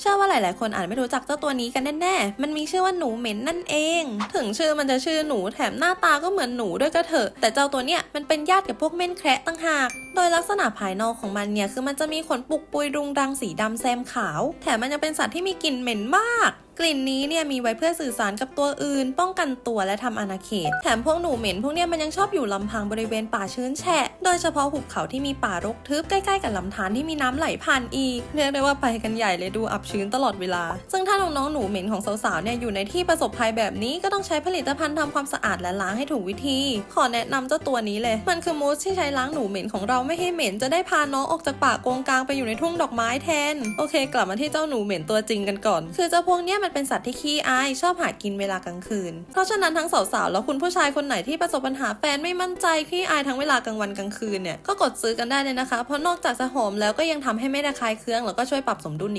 เชื่อว่าหลาย ๆ คนอาจไม่รู้จักเจ้าตัวนี้กันแน่ๆ มันมีชื่อว่าหนูเหม็นนั่นเอง ถึงชื่อมันจะชื่อหนูแถมหน้าตาก็เหมือนหนูด้วยก็เถอะ แต่เจ้าตัวเนี้ยมันเป็นญาติกับพวกเม่นแคระตั้งหาก โดยลักษณะภายนอกของมันเนี่ยคือมันจะมีขนปุกปุยรุงรังสีดำแซมขาว แถมมันยังเป็นสัตว์ที่มีกลิ่นเหม็นมาก กลิ่นนี้เนี่ยมีไว้เพื่อสื่อสารกับตัวอื่น ป้องกันตัวและทำอาณาเขต แถมพวกหนูเหม็นพวกเนี้ยมันยังชอบอยู่ลำพังบริเวณป่าชื้นแฉะ โดยเฉพาะหุบเขาที่มีป่ารกทึบใกล้ๆกับลำธารที่มีน้ำไหลผ่านอีกเรียกได้ว่าไปกันใหญ่เลยดูอับชื้นตลอดเวลา ซึ่งถ้าน้องๆหนูเหม็นของสาวๆเนี่ยอยู่ในที่ประสบภัยแบบนี้ก็ต้องใช้ผลิตภัณฑ์ทำความสะอาดและล้างให้ถูกวิธี ขอแนะนำเจ้าตัวนี้เลย มันคือมูสที่ใช้ล้างหนูเหม็นของเราไม่ให้เหม็นจะได้พาน้องออกจากป่ากงกลางไปอยู่ในทุ่งดอกไม้แทน โอเค กลับมาที่เจ้าหนูเหม็นตัวจริงกันก่อน คือเจ้าพวกเนี้ยมันเป็นสัตว์ที่ขี้อาย ชอบหากินเวลากลางคืน เพราะฉะนั้นทั้งสาวๆ แล้วคุณผู้ชายคนไหนที่ประสบปัญหาแฟนไม่มั่นใจขี้อายทั้งเวลากลางวันกลางคืนเนี่ยก็กดซื้อกันได้เลยนะคะ เพราะนอกจากจะหอมแล้วก็ยังทำให้ไม่ระคายเคืองแล้วก็ช่วยปรับสมดุลอีก